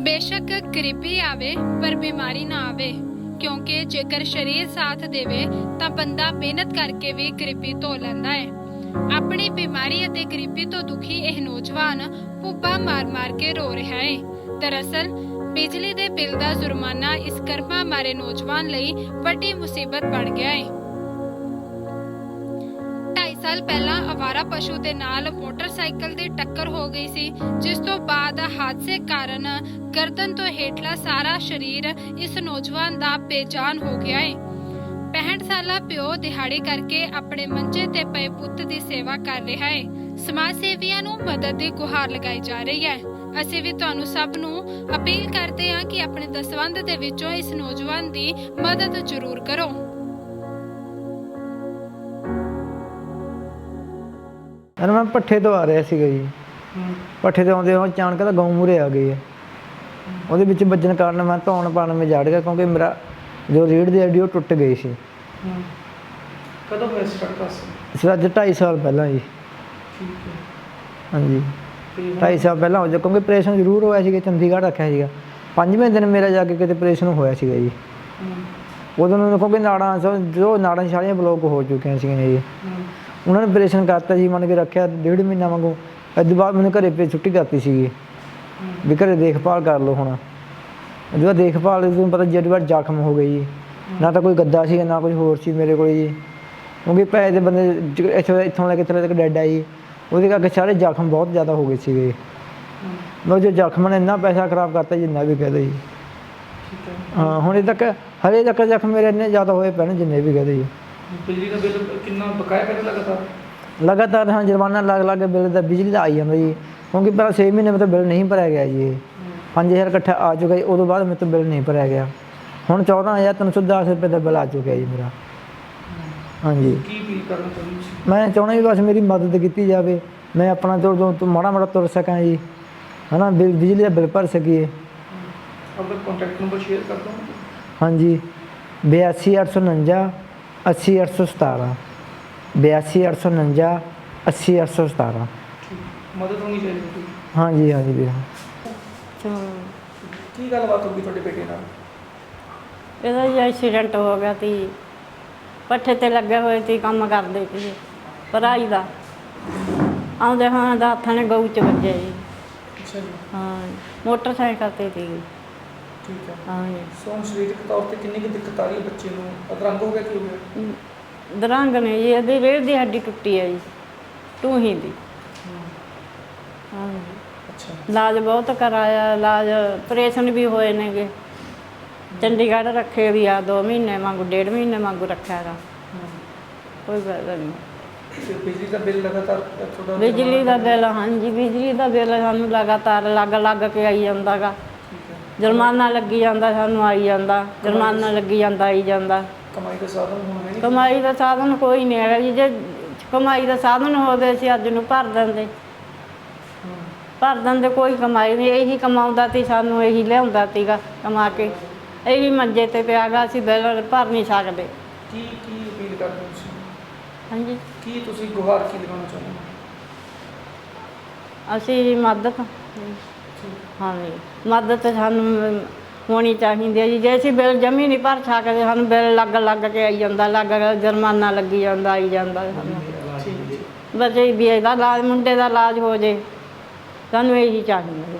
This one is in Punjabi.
ਬੇਸ਼ੱਕ ਗਰੀਬੀ ਆਵੇ, ਪਰ ਬਿਮਾਰੀ ਨਾ ਆਵੇ। ਕਿਉਂਕਿ ਜੇਕਰ ਸਰੀਰ ਸਾਥ ਦੇਵੇ, ਤਾਂ ਬੰਦਾ ਮਿਹਨਤ ਕਰਕੇ ਵੀ ਗਰੀਬੀ ਧੋ ਲੈਂਦਾ ਹੈ। ਆਪਣੀ ਬਿਮਾਰੀ ਅਤੇ ਗਰੀਬੀ ਤੋਂ ਦੁਖੀ ਇਹ ਨੌਜਵਾਨ ਭੁੱਬਾ ਮਾਰ-ਮਾਰ ਕੇ ਰੋ ਰਿਹਾ ਹੈ। ਦਰਅਸਲ, ਬਿਜਲੀ ਦੇ ਬਿੱਲ ਦਾ ਜੁਰਮਾਨਾ ਇਸ ਕਰਮਾ ਮਾਰੇ ਨੌਜਵਾਨ ਲਈ ਵੱਡੀ ਮੁਸੀਬਤ ਬਣ ਗਿਆ ਹੈ। ਸਾਲ ਪਹਿਲਾਂ ਅਵਾਰਾ ਪਸ਼ੂ ਦੇ ਨਾਲ ਮੋਟਰਸਾਈਕਲ ਦੀ ਟੱਕਰ ਹੋ ਗਈ ਸੀ, ਜਿਸ ਤੋਂ ਬਾਅਦ ਹਾਦਸੇ ਕਾਰਨ ਗਰਦਨ ਤੋਂ ਹੇਠਲਾ ਸਾਰਾ ਸਰੀਰ ਇਸ ਨੌਜਵਾਨ ਦਾ ਬੇਜਾਨ ਹੋ ਗਿਆ ਹੈ 65 ਸਾਲਾ ਪਿਓ ਦਿਹਾੜੀ ਕਰਕੇ ਆਪਣੇ ਮੰਜੇ ਤੇ ਪਏ ਪੁੱਤ ਦੀ ਸੇਵਾ ਕਰ ਰਿਹਾ ਹੈ ਸਮਾਜ ਸੇਵੀਆਂ ਨੂੰ ਮਦਦ ਦੀ ਗੁਹਾਰ ਲਗਾਈ ਜਾ ਰਹੀ ਹੈ। ਅਸੀਂ ਵੀ ਤੁਹਾਨੂੰ ਸਭ ਨੂੰ ਅਪੀਲ ਕਰਦੇ ਹਾਂ ਕਿ ਆਪਣੇ ਦਸਵੰਧ ਦੇ ਵਿੱਚੋਂ ਇਸ ਨੌਜਵਾਨ ਦੀ ਮਦਦ ਜ਼ਰੂਰ ਕਰੋ। ਯਾਰ ਮੈਂ ਪੱਠੇ ਤੋਂ ਆ ਰਿਹਾ ਸੀਗਾ ਜੀ। ਪੱਠੇ ਤੋਂ ਆਉਂਦੇ ਉਹ ਅਚਾਨਕ ਤਾਂ ਗਊ ਮੂਰੇ ਆ ਗਈ ਹੈ। ਉਹਦੇ ਵਿੱਚ ਵੱਜਣ ਕਾਰਨ ਮੈਂ ਧੌਣ ਪਾਣ ਵਿੱਚ ਜੜ ਗਿਆ ਕਿਉਂਕਿ ਮੇਰਾ ਜੋ ਰੀੜ ਦੀ ਹੱਡੀ ਉਹ ਟੁੱਟ ਗਈ ਸੀ। ਕਦੋਂ ਹੋਇਆ ਸਟਾਰਟ ਕਲਾਸ ਇਸ ਅੱਜ 2.5 ਸਾਲ ਪਹਿਲਾਂ ਜੀ। ਠੀਕ ਹੈ। ਹਾਂਜੀ। ਤੇ ਹੁਣ? 2.5 ਸਾਲ ਪਹਿਲਾਂ ਹੋ ਜਾ ਕਿਉਂਕਿ ਆਪਰੇਸ਼ਨ ਜ਼ਰੂਰ ਹੋਇਆ ਸੀਗਾ ਚੰਡੀਗੜ੍ਹ ਰੱਖਿਆ ਸੀਗਾ। ਪੰਜਵੇਂ ਦਿਨ ਮੇਰਾ ਜਾ ਕੇ ਕਿਤੇ ਆਪਰੇਸ਼ਨ ਹੋਇਆ ਸੀਗਾ ਜੀ। ਉਦੋਂ ਨੂੰ ਕਿਉਂਕਿ ਨਾੜਾਂ ਸੋ- ਜੋ ਨਾੜਾਂ ਸਾਰੀਆਂ ਬਲੌਕ ਹੋ ਚੁੱਕੀਆਂ ਸੀਗੀਆਂ ਜੀ। ਉਹਨਾਂ ਨੇ ਆਪਰੇਸ਼ਨ ਕਰਤਾ ਜੀ ਮੰਨ ਕੇ ਰੱਖਿਆ ਡੇਢ ਮਹੀਨਾ ਵਾਂਗੂ। ਅੱਜ ਬਾਅਦ ਮੈਨੂੰ ਘਰੇ ਪੇ ਛੁੱਟੀ ਕਰਤੀ ਸੀਗੀ। ਵੀ ਘਰੇ ਦੇਖਭਾਲ ਕਰ ਲਓ ਹੁਣ। ਜਦੋਂ ਦੇਖਭਾਲ ਤੁਹਾਨੂੰ ਪਤਾ ਜਿਹੜੀ ਵਾਰ ਜ਼ਖਮ ਹੋ ਗਈ ਜੀ। ਨਾ ਤਾਂ ਕੋਈ ਗੱਦਾ ਸੀ ਨਾ ਕੋਈ ਹੋਰ ਸੀ ਮੇਰੇ ਕੋਲ ਜੀ। ਕਿਉਂਕਿ ਪੈਸੇ ਦੇ ਬੰਦੇ ਜ- ਇੱਥੋਂ ਇੱਥੋਂ ਲੈ ਕੇ ਥੱਲੇ ਤੱਕ ਡੈਡ ਆਈ ਉਹਦੇ ਕਰਕੇ ਸਾਰੇ ਜ਼ਖਮ ਬਹੁਤ ਜ਼ਿਆਦਾ ਹੋ ਗਏ ਸੀਗੇ। ਲੋ ਜੋ ਜ਼ਖਮ ਨੇ ਇੰਨਾ ਪੈਸਾ ਖਰਾਬ ਕਰਤਾ ਜਿੰਨਾ ਵੀ ਕਹਦੇ ਜੀ। ਹੈ। ਹਾਂ ਹੁਣ ਇਹ ਤੱਕ ਹਰੇ ਤੱਕ ਜ਼ਖਮ ਮੇਰੇ ਇੰਨੇ ਜ਼ਿਆਦਾ ਹੋਏ ਪੈਣ ਜਿੰਨੇ ਵੀ ਕਹਦੇ ਜੀ। ਬਿਜਲੀ ਦਾ ਬਿੱਲ ਕਿੰਨਾ ਬਕਾਇਆ ਕਰੇ ਲਗਾਤਾਰ? ਲਗਾਤਾਰ ਹਾਂ ਜੁਰਮਾਨਾ ਲੱਗ ਲੱਗ ਕੇ ਬਿੱਲ ਦਾ ਬਿਜਲੀ ਦਾ ਆਈ ਜਾਂਦਾ ਜੀ। ਕਿਉਂਕਿ ਪਹਿਲਾਂ 6 ਮਹੀਨੇ ਮਤਲਬ ਬਿੱਲ ਨਹੀਂ ਭਰਿਆ ਗਿਆ ਜੀ। ਇਹ 5000 ਇਕੱਠਾ ਆ ਚੁੱਕਾ ਜੀ ਉਦੋਂ ਬਾਅਦ ਮੇਰੇ ਤੋਂ ਬਿੱਲ ਨਹੀਂ ਭਰਿਆ ਗਿਆ। ਹੁਣ 14310 ਰੁਪਏ ਦਾ ਬਿੱਲ ਆ ਚੁੱਕਿਆ ਜੀ ਮੇਰਾ। ਹਾਂਜੀ। ਕੀ ਅਪੀਲ ਕਰਨਾ ਚਾਹੁੰਦੇ ਤੁਸੀਂ? ਮੈਂ ਚਾਹੁੰਦਾ ਵੀ ਬਸ ਮੇਰੀ ਮਦਦ ਕੀਤੀ ਜਾਵੇ। ਮੈਂ ਆਪਣਾ ਤੋਂ ਤੋਂ ਮਾੜਾ ਮਾੜਾ ਤੁਰ ਸਕਾਂ ਜੀ। ਹਨਾ ਬਿਜਲੀ ਦਾ ਬਿੱਲ ਭਰ ਸਕੀਏ। ਆਪਣਾ ਕੰਟੈਕਟ ਨੰਬਰ ਸ਼ੇਅਰ ਕਰ ਦਿਓ। ਹਾਂਜੀ। 82849 80817 82849 80817 ਠੀਕ। ਮਦਦ ਹੋਣੀ ਚਾਹੀਦੀ ਹੈ ਹਾਂਜੀ ਹਾਂਜੀ ਵੀਰ। ਕੀ ਗੱਲਬਾਤ ਹੋ ਗਈ ਤੁਹਾਡੇ ਬੇਟੇ ਨਾਲ? ਇਹਦਾ ਜੀ ਐਕਸੀਡੈਂਟ ਹੋ ਗਿਆ ਤੀ ਪੱਠੇ ਤੇ ਲੱਗੇ ਹੋਏ ਸੀ ਕੰਮ ਕਰਦੇ ਸੀ। ਭਰਾਈ ਦਾ। ਆਉਂਦੇ ਹਾਂ ਦਾ ਹੱਥਾਂ ਨੇ ਗਊ ਚ ਵੱਜਿਆ ਜੀ। ਅੱਛਾ ਜੀ। ਹਾਂ ਮੋਟਰਸਾਈਕਲ ਤੇ ਸੀ ਠੀਕ ਹੈ ਹਾਂ ਜੀ। ਸੋ ਸਰੀਰਕ ਤੌਰ ਤੇ ਕਿੰਨੀ ਕੁ ਦਿੱਕਤ ਆ ਰਹੀ ਹੈ ਬੱਚੇ ਨੂੰ? ਅਦਰੰਗ ਹੋ ਗਿਆ ਕੀ ਹੋ ਗਿਆ? ਦਰੰਗ ਨੇ ਜੀ ਇਹਦੀ ਰੀੜ੍ਹ ਦੀ ਹੱਡੀ ਟੁੱਟੀ ਹੈ ਜੀ ਟੂਹੀ ਦੀ। ਹਾਂ ਜੀ। ਅੱਛਾ। ਇਲਾਜ ਬਹੁਤ ਕਰਾਇਆ ਇਲਾਜ ਆਪਰੇਸ਼ਨ ਵੀ ਹੋਏ ਨੇਗੇ। ਚੰਡੀਗੜ੍ਹ ਰੱਖੇ ਵੀ ਆ 2 ਮਹੀਨੇ ਵਾਂਗੂ ਡੇਢ ਮਹੀਨੇ ਵਾਂਗੂ ਰੱਖਿਆ ਹੈਗਾ ਕੋਈ ਗੱਲ ਨਹੀਂ। ਤੇ ਬਿਜਲੀ ਦਾ ਬਿੱਲ ਲਗਾਤਾਰ ਤੁਹਾਡਾ ਬਿਜਲੀ ਦਾ ਬਿੱਲ ਹਾਂਜੀ ਬਿਜਲੀ ਦਾ ਬਿੱਲ ਸਾਨੂੰ ਲਗਾਤਾਰ ਲੱਗ ਲੱਗ ਕੇ ਆਈ ਜਾਂਦਾਗਾ ਜੁਰਮਾਨਾ ਲੱਗੀ ਜਾਂਦਾ ਸਾਨੂੰ ਆਈ ਜਾਂਦਾ। ਜੁਰਮਾਨਾ ਲੱਗੀ ਜਾਂਦਾ ਆਈ ਜਾਂਦਾ। ਕਮਾਈ ਦਾ ਸਾਧਨ ਹੁਣ ਹੈ ਨਹੀਂ। ਕਮਾਈ ਦਾ ਸਾਧਨ ਕੋਈ ਨਹੀਂ ਹੈਗਾ ਜੀ। ਜੇ ਕਮਾਈ ਦਾ ਸਾਧਨ ਹੋਵੇ ਅਸੀਂ ਅੱਜ ਨੂੰ ਭਰ ਦਿੰਦੇ। ਭਰ ਦਿੰਦੇ ਕੋਈ ਕਮਾਈ ਨਹੀਂ। ਇਹੀ ਕਮਾਉਂਦਾ ਤੀ ਸਾਨੂੰ ਇਹੀ ਲਿਆਉਂਦਾ ਤੀਗਾ ਕਮਾ ਕੇ। ਇਹੀ ਮੰਜੇ ਤੇ ਪਿਆਗਾ ਅਸੀਂ ਬਿੱਲ ਭਰ ਨਹੀਂ ਸਕਦੇ। ਕੀ ਕੀ ਅਪੀਲ ਕਰਦੇ ਹੋ ਤੁਸੀਂ? ਹਾਂਜੀ। ਕੀ ਤੁਸੀਂ ਗੁਹਾਰ ਕੀ ਲਗਾਉਣਾ ਚਾਹੁੰਦੇ ਹੋ? ਅਸੀਂ ਮਦਦ। ਹਾਂਜੀ। ਮਦਦ ਸਾਨੂੰ ਹੋਣੀ ਚਾਹੀਦੀ ਹੈ ਜੀ। ਜੇ ਅਸੀਂ ਬਿੱਲ ਜਮੀ ਨਹੀਂ ਭਰ ਸਕਦੇ ਸਾਨੂੰ ਬਿੱਲ ਲੱਗ ਲੱਗ ਕੇ ਆਈ ਜਾਂਦਾ ਲੱਗ ਜੁਰਮਾਨਾ ਲੱਗੀ ਜਾਂਦਾ ਆਈ ਜਾਂਦਾ ਸਾਨੂੰ। ਬੱਚੇ ਵੀ ਇਹਦਾ ਇਲਾਜ ਮੁੰਡੇ ਦਾ ਇਲਾਜ ਹੋ ਜੇ ਸਾਨੂੰ ਇਹੀ ਚਾਹੀਦਾ ਜੀ।